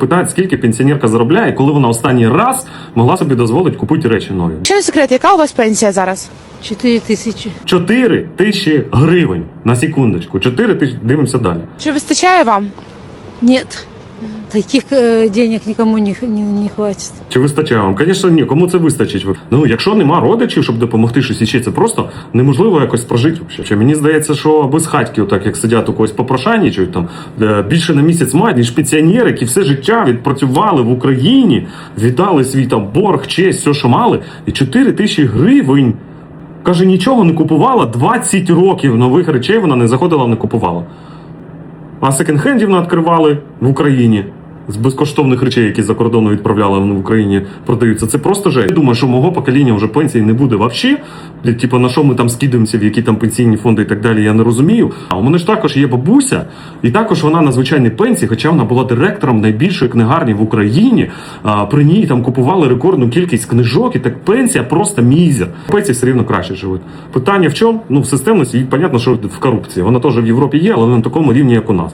Питають, скільки пенсіонерка заробляє, коли вона останній раз могла собі дозволити купити речі нові. Ще не секрет, яка у вас пенсія зараз? Чотири тисячі. Чотири тисячі гривень на секундочку. Чотири тисячі, дивимося далі. Чи вистачає вам? Нет. Таких э, денег никому не, не, не хватит. Чи вистачає вам? Звісно, ні, кому це вистачить? Ну, якщо нема родичів, щоб допомогти щось іще, це просто неможливо якось прожити. Чи Мені здається, що без хатьків, так як сидять у когось попрошайнічують, там е, більше на місяць мають, ніж пенсіонери, які все життя відпрацювали в Україні, віддали свій там борг, честь, все, що мали, і 4 тисячі гривень. Каже, нічого не купувала 20 років нових речей вона не заходила, не купувала. А секонд-хендів відкривали в Україні з безкоштовних речей, які за кордону відправляли в Україні, продаються. Це просто же. Я думаю, що мого покоління вже пенсії не буде взагалі. Типу, на що ми там скидаємося, в які там пенсійні фонди і так далі, я не розумію. А у мене ж також є бабуся, і також вона на звичайній пенсії, хоча вона була директором найбільшої книгарні в Україні. А, при ній там купували рекордну кількість книжок, і так пенсія просто мізер. Пенсії все рівно краще живуть. Питання в чому? Ну, в системності, і понятно, що в корупції. Вона теж в Європі є, але не на такому рівні, як у нас.